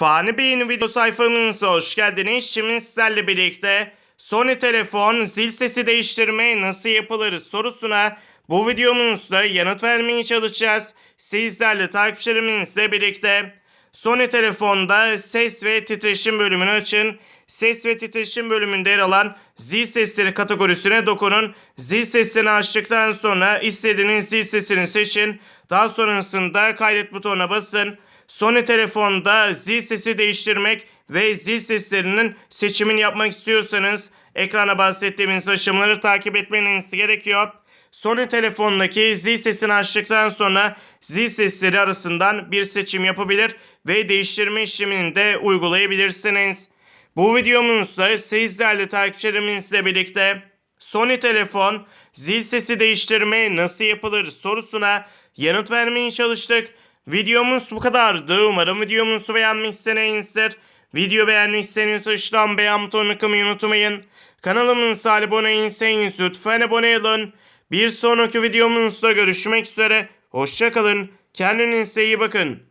Fani Bey'in video sayfamıza hoş geldiniz. Şimdi sizlerle birlikte Sony telefon zil sesi değiştirme nasıl yapılır sorusuna bu videomuzda yanıt vermeye çalışacağız. Sizlerle takipçilerimizle birlikte Sony telefonda ses ve titreşim bölümünü açın. Ses ve titreşim bölümünde yer alan zil sesleri kategorisine dokunun. Zil sesini açtıktan sonra istediğiniz zil sesini seçin. Daha sonrasında kaydet butonuna basın. Sony telefonda zil sesi değiştirmek ve zil seslerinin seçimini yapmak istiyorsanız ekrana bahsettiğimiz aşamaları takip etmeniz gerekiyor. Sony telefondaki zil sesini açtıktan sonra zil sesleri arasından bir seçim yapabilir ve değiştirme işlemini de uygulayabilirsiniz. Bu videomuzda sizlerle takipçilerimizle birlikte Sony telefon zil sesi değiştirme nasıl yapılır sorusuna yanıt vermeye çalıştık. Videomuz bu kadardı. Umarım videomuzu beğenmişsinizdir. Video beğenmişseniz aşağıdan beğen butonuna kılmayı unutmayın. Kanalımıza abone değilseniz lütfen abone olun. Bir sonraki videomuzda görüşmek üzere. Hoşçakalın. Kendinize iyi bakın.